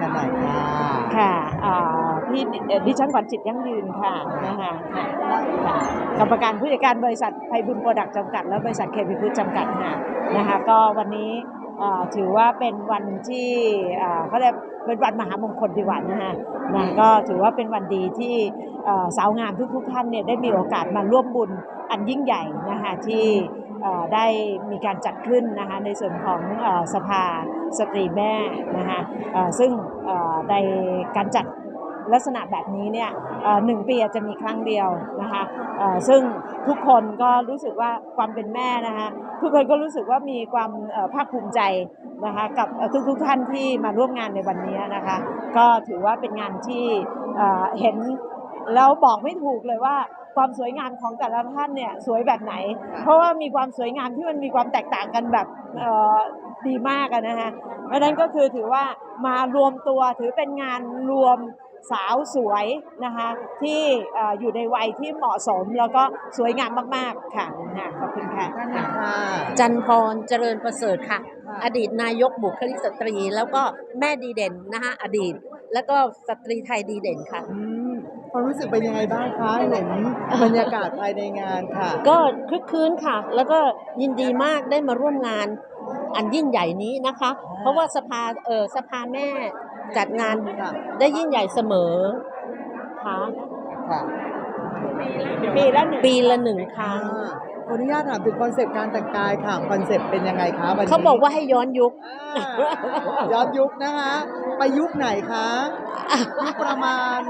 กันหน่อยค่ะค่ะพี่ดิฉันขวัญจิตยั่งยืนค่ะนะคะกรรมการผู้จัดการบริษัทไพบุญโปรดักต์จำกัด และบริษัทเคพีพุทธจำกัดค่ะนะคะก็วันนี้ถือว่าเป็นวันที่เขาเรียกเป็นวันมหามงคลดีกว่านะคะะก็ถือว่าเป็นวันดีที่สาวงามทุกๆท่านเนี่ยได้มีโอกาสมาร่วมบุญอันยิ่งใหญ่นะคะที่ ได้มีการจัดขึ้นนะคะในส่วนของสภาสตรีแม่นะคะซึ่งในการจัดลักษณะแบบนี้เนี่ยหนึ่งปีอาจจะมีครั้งเดียวนะคะซึ่งทุกคนก็รู้สึกว่าความเป็นแม่นะคะทุกคนก็รู้สึกว่ามีความภาคภูมิใจนะคะกับทุกทุกท่านที่มาร่วมงานในวันนี้นะคะก็ถือว่าเป็นงานที่เอ่อเห็นแล้วบอกไม่ถูกเลยว่า ความสวยงามของแต่ละท่านเนี่ยสวยแบบไหน เพราะว่ามีความสวยงามที่มันมีความแตกต่างกันแบบเอ่อดีมากอะนะคะเพราะฉะนั้นก็คือถือว่ามารวมตัวถือเป็นงานรวมสาวสวยนะคะที่เอ่ออยู่ในวัยที่เหมาะสมแล้วก็สวยงามมากๆค่ะค่ะขอบคุณค่ะท่านหนึ่งค่ะจันพรเจริญประเสริฐค่ะ อดีตนายกบุคลิกสตรี แล้วก็แม่ดีเด่นนะคะอดีต แล้วก็สตรีไทยดีเด่นค่ะอืม ความรู้สึกเป็นยังไงบ้างคะเห็นบรรยากาศภายในงานค่ะ ก็คลึกคลื้นค่ะ แล้วก็ยินดีมากได้มาร่วมงานอันยิ่งใหญ่นี้นะคะ เพราะว่าสภาเออสภาแม่จัดงานค่ะได้ยิ่งใหญ่เสมอค่ะค่ะปีละหนึ่งปีละหนึ่งครั้งอ่าขออนุญาตถามถึงคอนเซปต์การแต่งกายค่ะคอนเซปต์เป็นยังไงคะวันนี้เขาบอกว่าให้ย้อนยุคอ่าย้อนยุคนะคะ ไปยุคไหนคะยุคประมาณ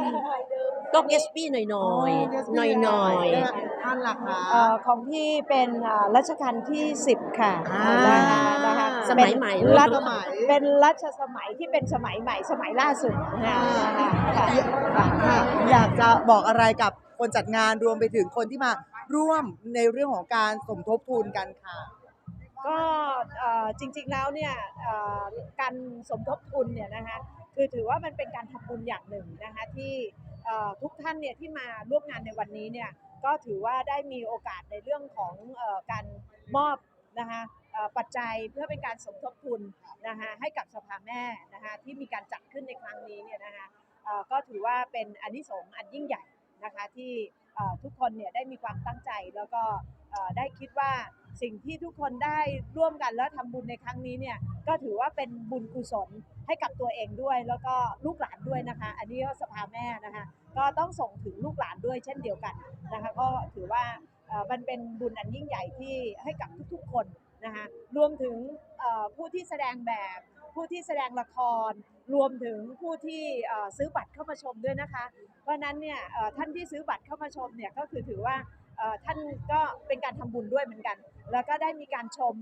ก็เอสปี้หน่อยหน่อยหน่อยหน่อยะคะท่านล่ะคะเอ่อของพี่เป็นเอ่อรัชกาลที่ 10 ค่ะอ่านะคะนะคะสมัยใหม่เป็นรัชสมัยเป็นรัชสมัยที่เป็นสมัยใหม่สมัยล่าสุดนะคะค่ะค่ะค่ะอยากจะบอกอะไรกับคนจัดงานรวมไปถึงคนที่มาร่วมในเรื่องของการสมทบทุนกันค่ะ ก็เอ่อ จริงๆแล้วเนี่ยการสมทบทุนเนี่ยนะคะคือถือว่ามันเป็นการทำบุญอย่างหนึ่งนะคะที่ทุกท่านเนี่ยที่มาร่วมงานในวันนี้เนี่ยก็ถือว่าได้มีโอกาสในเรื่องของอการมอบนะคะปัจจัยเพื่อเป็นการสมทบทุนนะคะให้กับสภาแม่นะคะที่มีการจัดขึ้นในครั้งนี้เนี่ยนะคะก็ถือว่าเป็นอานิสงส์อันยิ่งใหญ่ นะคะที่ทุกคนเนี่ยได้มีความตั้งใจแล้วก็ได้คิดว่าสิ่งที่ทุกคนได้ร่วมกันแล้วทำบุญในครั้งนี้เนี่ยก็ถือว่าเป็นบุญกุศลให้กับตัวเองด้วย แล้วก็ลูกหลานด้วยนะคะ อันนี้ก็สภาแม่นะคะก็ต้องส่งถึงลูกหลานด้วยเช่นเดียวกันนะคะก็ถือว่ามันเป็นบุญอันยิ่งใหญ่ที่ให้กับทุกๆคนนะคะรวมถึงผู้ที่แสดงแบบ ผู้ที่แสดงละคร รวมถึงผู้ที่เอ่อซื้อบัตรเข้ามาชมด้วยนะคะ เพราะฉะนั้นเนี่ยเอ่อท่านที่ซื้อบัตรเข้ามาชมเนี่ยก็คือถือว่าเอ่อท่านก็เป็นการทำบุญด้วยเหมือนกัน แล้วก็ได้มีการชม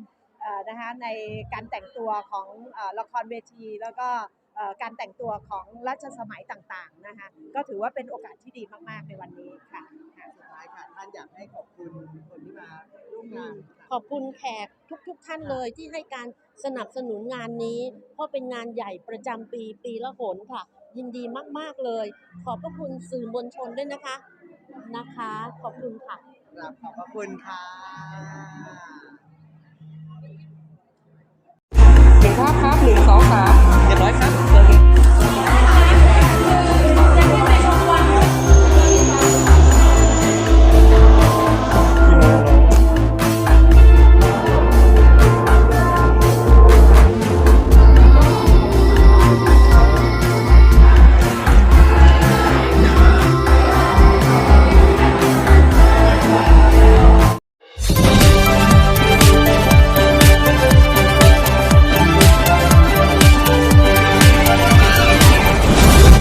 เอ่อนะคะในการแต่งตัวของเอ่อละครเวที แล้วก็เอ่อการแต่งตัวของรัชสมัยต่างๆนะคะก็ถือว่าเป็นโอกาสที่ดีมากๆในวันนี้ค่ะค่ะสุดท้ายค่ะท่านอยากให้ขอบคุณคนที่มาร่วมงานค่ะขอบคุณแขกทุ กๆทท่านเลยที่ให้การสนับสนุนงานนี้ เพราะเป็นงานใหญ่ประจำปีปีละหนค่ะ ยินดีมาก ๆ เลย ขอบพระคุณสื่อมวลชนด้วยนะคะนะคะ ขอบคุณค่ะครับขอบพระคุณค่ะหนึ่งภาพครับหนึ่ง